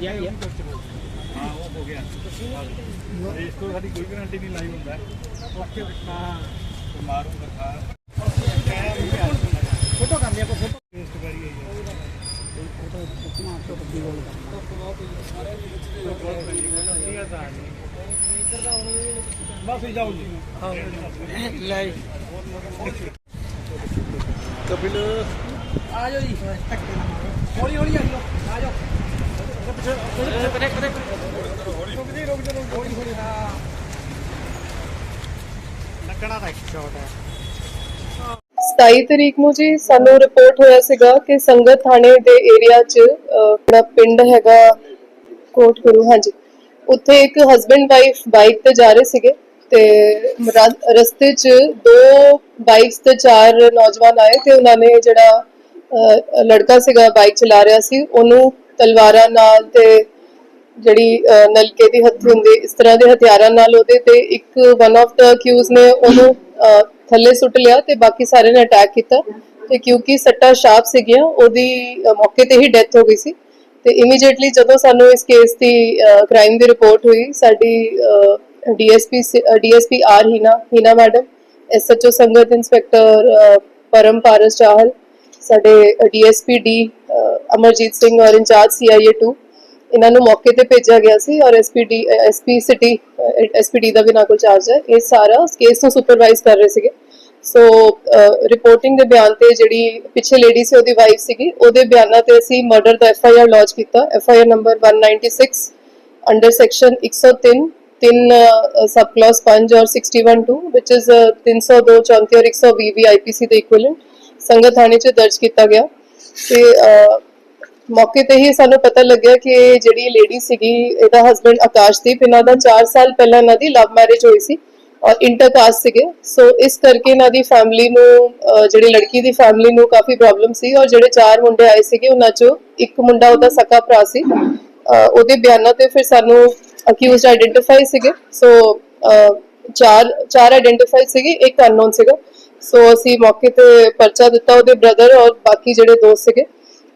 ਯਾ ਯਾ ਹਾਂ ਉਹ ਹੋ ਗਿਆ ਇਸ ਤੋਂ ਸਾਡੀ ਕੋਈ ਗਾਰੰਟੀ ਨਹੀਂ ਲਾਈ ਹੁੰਦਾ। ਓਕੇ। ਹਾਂ। ਮਾਰੂ ਦਿਖਾ ਫੋਟੋ ਕਰ ਲਿਆ ਕੋ ਫੋਟੋ ਟੇਸਟ ਕਰੀ ਹੈ ਬਸ ਜਾਓ ਜੀ ਲੈ ਕਪਿਲ ਆ ਜਾਓ ਜੀ ਹੌਲੀ ਹੌਲੀ ਆ ਜਾਓ ਆ ਜਾਓ ਕਦੇ ਕਦੇ ਰੁਕ ਜੀ ਰੁਕ ਜੀ ਹੌਲੀ ਹੌਲੀ ਹਾਂ ਲੱਗਣਾ ਦਾ ਇੱਕ ਸ਼ਾਟ ਹੈ 27 ਤਰੀਕ ਨੂੰ ਜੀ ਸਾਨੂੰ ਰਿਪੋਰਟ ਹੋਇਆ ਸੀਗਾ ਕਿ ਸੰਗਤ ਥਾਣੇ ਦੇ ਏਰੀਆ 'ਚ ਪਿੰਡ ਹੈਗਾ ਕੋਟ ਗੁਰੂ ਹਾਂਜੀ। ਉੱਥੇ ਇੱਕ ਹਸਬੰਡ ਵਾਈਫ ਬਾਈਕ ਤੇ ਜਾ ਰਹੇ ਸੀਗੇ ਤੇ ਰਾ- ਰਸਤੇ 'ਚ ਦੋ ਬਾਈਕਸ ਤੇ ਚਾਰ ਨੌਜਵਾਨ ਆਏ ਤੇ ਉਹਨਾਂ ਨੇ ਜਿਹੜਾ ਅਹ, ਲੜਕਾ ਸੀਗਾ ਬਾਈਕ ਚਲਾ ਰਿਹਾ ਸੀ ਉਹਨੂੰ ਤਲਵਾਰਾਂ ਨਾਲ ਤੇ ਜਿਹੜੀ ਅਹ, ਨਲਕੇ ਦੀ ਹੱਥ ਹੁੰਦੀ ਇਸ ਤਰ੍ਹਾਂ ਦੇ ਹਥਿਆਰਾਂ ਨਾਲ ਉਹਦੇ ਤੇ ਇੱਕ ਵਨ ਆਫ ਦਾ ਅਕਿਊਜ਼ ਨੇ ਉਹਨੂੰ ਅਹ, ਥੱਲੇ ਸੁੱਟ ਲਿਆ ਤੇ ਬਾਕੀ ਸਾਰਿਆਂ ਨੇ ਅਟੈਕ ਕੀਤਾ ਤੇ ਕਿਉਂਕਿ ਸੱਟਾਂ ਸ਼ਾਰਪ ਸੀਗੀਆਂ ਉਹਦੀ ਅਹ, ਮੌਕੇ ਤੇ ਹੀ ਡੈਥ ਹੋ ਗਈ ਸੀ। ਤੇ ਇਮੀਡੀਏਟਲੀ ਜਦੋਂ ਸਾਨੂੰ ਇਸ ਕੇਸ ਦੀ ਕ੍ਰਾਈਮ ਦੀ ਰਿਪੋਰਟ ਹੋਈ, ਸਾਡੀ DSP DSP R Heena Heena madam SHO Sangat inspector Param Paras Chahal, ਸਾਡੇ ਡੀਐਸਪੀ ਡੀ ਅਮਰਜੀਤ ਸਿੰਘ ਔਰ ਇੰਚਾਰਜ ਸੀਆਈਏ 2 ਇਹਨਾਂ ਨੂੰ ਮੌਕੇ ਤੇ ਭੇਜਿਆ ਗਿਆ ਸੀ ਔਰ ਐਸਪੀਡੀ ਐਸਪੀ ਸਿਟੀ ਐਸਪੀਡੀ ਦਾ ਵੀ ਨਾ ਕੋਲ ਚਾਰਜ ਹੈ। ਇਹ ਸਾਰਾ ਕੇਸ ਨੂੰ ਸੁਪਰਵਾਈਜ਼ ਕਰ ਰਹੇ ਸੀਗੇ। ਸੋ ਰਿਪੋਰਟਿੰਗ ਦੇ ਬਿਆਨ ਤੇ ਜਿਹੜੀ ਪਿੱਛੇ ਲੇਡੀ ਸੀ, ਉਹਦੀ ਵਾਈਫ ਸੀਗੀ, ਉਹਦੇ ਬਿਆਨਾਂ ਤੇ ਅਸੀਂ ਮਰਡਰ ਦਾ ਐਫਆਈਆਰ ਲੌਂਚ ਕੀਤਾ। ਐਫਆਈਆਰ ਨੰਬਰ 196 ਅੰਡਰ ਸੈਕਸ਼ਨ 103 ਤਿੰਨ ਸਬ ਕਲਾਸ 5 ਔਰ 612 which is 302 34 ਔਰ 120 ਵੀ ਆਈਪੀਸੀ ਦੇ ਇਕੁਇਵਲੈਂਟ ਸੰਗਤ ਥਾਣੇ 'ਚ ਦਰਜ ਕੀਤਾ ਗਿਆ। ਤੇ ਮੌਕੇ ਤੇ ਹੀ ਸਾਨੂੰ ਪਤਾ ਲੱਗਿਆ ਕਿ ਜਿਹੜੀ ਲੇਡੀ ਸੀਗੀ, ਇਹਦਾ ਹਸਬੰਡ ਆਕਾਸ਼ਦੀਪ, ਇਹਨਾਂ ਦਾ 4 ਸਾਲ ਪਹਿਲਾਂ ਇਹਨਾਂ ਦੀ ਲਵ ਮੈਰਿਜ ਹੋਈ ਸੀ। ਔਰ ਇੰਟਰਕਾਸਟ ਸੀਗੇ। ਸੋ ਇਸ ਕਰਕੇ ਇਹਨਾਂ ਦੀ ਫੈਮਿਲੀ ਨੂੰ ਜਿਹੜੀ ਲੜਕੀ ਦੀ ਫੈਮਿਲੀ ਨੂੰ ਕਾਫੀ ਪ੍ਰੋਬਲਮ ਸੀ ਔਰ ਜਿਹੜੇ ਚਾਰ ਮੁੰਡੇ ਆਏ ਸੀਗੇ, ਉਹਨਾਂ ਚੋਂ ਇੱਕ ਮੁੰਡਾ ਉਹਦਾ ਸਕਾ ਭਰਾ ਸੀ। ਉਹਦੇ ਬਿਆਨਾਂ ਤੇ ਫਿਰ ਸਾਨੂੰ ਅਕਿਊਜ਼ਡ ਆਇਡੈਂਟੀਫਾਈ ਸੀਗੇ। ਸੋ ਚਾਰ ਚਾਰ ਆਇਡੈਂਟੀਫਾਈ ਸੀਗੇ, ਇੱਕ ਅਨਨੋਨ ਸੀਗਾ। ਸੋ ਅਸੀਂ ਮੌਕੇ ਤੇ ਪਰਚਾ ਦਿੱਤਾ ਉਹਦੇ ਬ੍ਰਦਰ ਔਰ ਬਾਕੀ ਜਿਹੜੇ ਦੋਸਤ ਸੀਗੇ।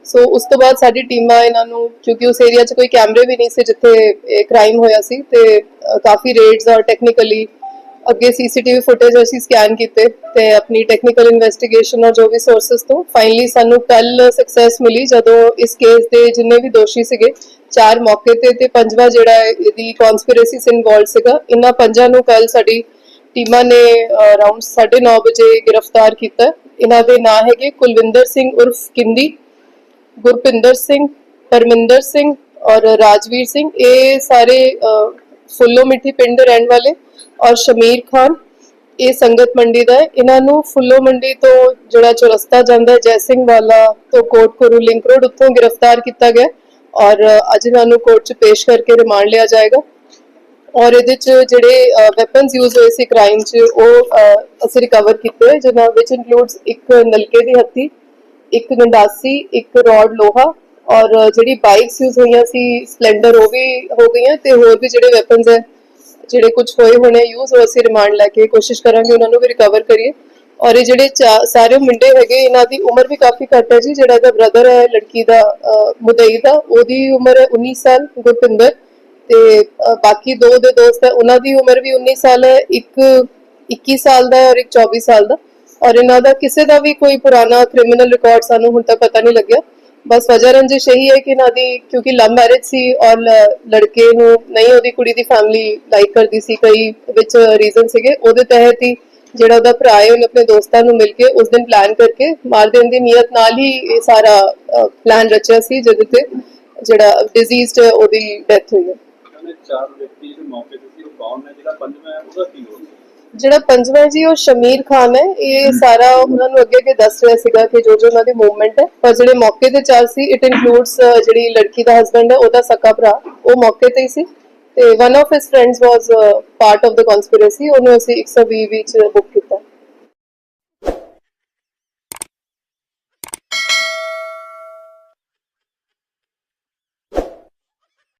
ਸੋ ਉਸ ਤੋਂ ਬਾਅਦ ਸਾਡੀ ਟੀਮਾਂ ਇਹਨਾਂ ਨੂੰ, ਕਿਉਂਕਿ ਉਸ ਏਰੀਆ 'ਚ ਕੋਈ ਕੈਮਰੇ ਵੀ ਨਹੀਂ ਸੀ ਜਿੱਥੇ ਕ੍ਰਾਈਮ ਹੋਇਆ ਸੀ ਤੇ ਕਾਫੀ ਰੇਡਸ ਔਰ ਟੈਕਨੀਕਲੀ ਅੱਗੇ ਸੀਸੀਟੀਵੀ ਫੁਟੇਜ ਅਸੀਂ ਸਕੈਨ ਕੀਤੇ ਤੇ ਆਪਣੀ ਟੈਕਨੀਕਲ ਇਨਵੈਸਟੀਗੇਸ਼ਨ ਔਰ ਜੋ ਵੀ ਸੋਰਸਸ ਤੋਂ ਫਾਈਨਲੀ ਸਾਨੂੰ ਕੱਲ ਸਕਸੈਸ ਮਿਲੀ ਜਦੋਂ ਇਸ ਕੇਸ ਦੇ ਜਿੰਨੇ ਵੀ ਦੋਸ਼ੀ ਸੀਗੇ, ਚਾਰ ਮੌਕੇ ਤੇ ਤੇ ਪੰਜਵਾਂ ਜਿਹੜਾ ਇਹਦੀ ਕਨਸਪੀਰੇਸੀ ਸ ਇਨਵੋਲਡ ਸੀਗਾ, ਇਹਨਾਂ ਪੰਜਾਂ ਨੂੰ ਕੱਲ ਸਾਡੀ ਟੀਮਾਂ ਨੇ ਅਰਾਊਂਡ 9:30 ਵਜੇ ਗ੍ਰਿਫਤਾਰ ਕੀਤਾ। ਇਹਨਾਂ ਦੇ ਨਾਂ ਹੈਗੇ ਕੁਲਵਿੰਦਰ ਸਿੰਘ ਉਰਫ ਕਿੰਦੀ, ਗੁਰਪਿੰਦਰ ਸਿੰਘ, ਪਰਮਿੰਦਰ ਸਿੰਘ ਔਰ ਰਾਜਵੀਰ ਸਿੰਘ। ਇਹ ਸਾਰੇ ਫੁੱਲੋ ਮਿੱਠੀ ਪਿੰਡ ਦੇ ਰਹਿਣ ਵਾਲੇ। ਔਰ ਸ਼ਮੀਰ ਖਾਨ, ਇਹ ਸੰਗਤ ਮੰਡੀ ਦਾ ਹੈ। ਇਹਨਾਂ ਨੂੰ ਫੁੱਲੋ ਮੰਡੀ ਤੋਂ ਜਿਹੜਾ ਚੌਰਸਤਾ ਜਾਂਦਾ ਹੈ, ਜੈ ਸਿੰਘ ਵਾਲਾ ਤੋਂ ਕੋਟਕੁਰੂ ਲਿੰਕ ਰੋਡ ਉੱਥੋਂ ਗ੍ਰਿਫਤਾਰ ਕੀਤਾ ਗਿਆ। ਔਰ ਅੱਜ ਇਹਨਾਂ ਨੂੰ ਕੋਰਟ 'ਚ ਪੇਸ਼ ਕਰਕੇ ਰਿਮਾਂਡ ਲਿਆ ਜਾਏਗਾ। ਔਰ ਇਹਦੇ ਚ ਜਿਹੜੇ ਵੈਪਨਸ ਯੂਜ਼ ਹੋਏ ਸੀ ਕ੍ਰਾਈਮ ਚ, ਉਹ ਅਸੀਂ ਰਿਕਵਰ ਕੀਤੇ ਜਿਨ੍ਹਾਂ ਵਿੱਚ ਇਨਕਲੂਡਸ ਇੱਕ ਨਲਕੇ ਦੀ ਹੱਥੀ, ਇੱਕ ਗੰਡਾਸੀ, ਇੱਕ ਰੋਡ ਲੋਹਾ ਔਰ ਜਿਹੜੀ ਬਾਈਕਸ ਯੂਜ਼ ਹੋਈਆਂ ਸੀ ਸਪਲੈਂਡਰ ਉਹ ਵੀ ਹੋ ਗਈਆਂ ਤੇ ਹੋਰ ਵੀ ਜਿਹੜੇ ਵੈਪਨਸ ਹੈ ਜਿਹੜੇ ਕੁਝ ਹੋਏ ਹੋਣੇ ਯੂਜ਼ ਉਹ ਅਸੀਂ ਰਿਮਾਂਡ ਲੈ ਕੇ ਕੋਸ਼ਿਸ਼ ਕਰਾਂਗੇ ਉਹਨਾਂ ਨੂੰ ਵੀ ਰਿਕਵਰ ਕਰੀਏ। ਔਰ ਇਹ ਜਿਹੜੇ ਸਾਰੇ ਮੁੰਡੇ ਹੈਗੇ, ਇਹਨਾਂ ਦੀ ਉਮਰ ਵੀ ਕਾਫੀ ਘੱਟ ਹੈ ਜੀ, ਜਿਹੜਾ ਇਹਦਾ ਬ੍ਰਦਰ ਹੈ, ਲੜਕੀ ਦਾ ਮੁਦਈ ਦਾ, ਉਹਦੀ ਉਮਰ ਹੈ 19 ਸਾਲ, ਗੁਰਪਿੰਦਰ। ਤੇ ਬਾਕੀ ਦੋ ਦੇ ਦੋਸਤ ਹੈ, ਉਹਨਾਂ ਦੀ ਉਮਰ ਵੀ 19 ਸਾਲ ਹੈ, ਇੱਕ 21 ਸਾਲ ਦਾ ਹੈ ਔਰ ਇੱਕ 24 ਸਾਲ ਦਾ। ਔਰ ਇਹਨਾਂ ਦਾ ਕਿਸੇ ਦਾ ਵੀ ਕੋਈ ਪੁਰਾਣਾ ਕ੍ਰਿਮੀਨਲ ਰਿਕਾਰਡ ਸਾਨੂੰ ਹੁਣ ਤੱਕ ਪਤਾ ਨਹੀਂ ਲੱਗਿਆ। ਬਸ ਵਜ੍ਹਾ ਰੰਜਿਸ਼ ਇਹੀ ਹੈ ਕਿ ਇਹਨਾਂ ਦੀ, ਕਿਉਂਕਿ ਲਵ ਮੈਰਿਜ ਸੀ ਔਰ ਲੜਕੇ ਨੂੰ ਨਹੀਂ ਉਹਦੀ ਕੁੜੀ ਦੀ ਫੈਮਿਲੀ ਲਾਈਕ ਕਰਦੀ ਸੀ, ਕਈ ਵਿੱਚ ਰੀਜ਼ਨ ਸੀਗੇ। ਉਹਦੇ ਤਹਿਤ ਹੀ ਜਿਹੜਾ ਉਹਦਾ ਭਰਾ ਹੈ, ਉਹਨੇ ਆਪਣੇ ਦੋਸਤਾਂ ਨੂੰ ਮਿਲ ਕੇ ਉਸ ਦਿਨ ਪਲਾਨ ਕਰਕੇ ਮਾਰ ਦੇਣ ਦੀ ਨੀਅਤ ਨਾਲ ਹੀ ਇਹ ਸਾਰਾ ਪਲਾਨ ਰਚਿਆ ਸੀ, ਜਿਹਦੇ ਤੇ ਜਿਹੜਾ ਡਿਜ਼ੀਜ਼ਡ ਉਹਦੀ ਡੈਥ ਹੋਈ ਹੈ। ਚਾਰ ਵਿਅਕਤੀ ਜਿਹੜੇ ਮੌਕੇ ਤੇ ਸੀ, ਉਹ ਕੌਣ ਨੇ, ਜਿਹੜਾ ਪੰਜਵਾਂ ਹੈ ਉਹਦਾ ਕੀ ਰੋਲ ਜਿਹੜਾ ਪੰਜਵਾਂ ਜੀ ਉਹ ਸ਼ਮੀਰ ਖਾਨ ਹੈ। ਇਹ ਸਾਰਾ ਉਹਨਾਂ ਨੂੰ ਅੱਗੇ ਅੱਗੇ ਦੱਸ ਰਿਹਾ ਸੀਗਾ ਕਿ ਜੋ ਜੋ ਉਹਨਾਂ ਦੀ ਮੂਵਮੈਂਟ ਹੈ। ਪਰ ਜਿਹੜੇ ਮੌਕੇ ਤੇ ਚਾਰ ਸੀ ਇਟ ਇਨਕਲੂਡਸ ਜਿਹੜੀ ਲੜਕੀ ਦਾ ਹਸਬੰਡ ਹੈ ਉਹਦਾ ਸਕਾ ਭਰਾ ਉਹ ਮੌਕੇ ਤੇ ਹੀ ਸੀ। ਤੇ one of his friends was part of the conspiracy ਉਹਨੂੰ ਅਸੀਂ 120 ਵਿੱਚ ਬੁੱਕ ਕੀਤਾ।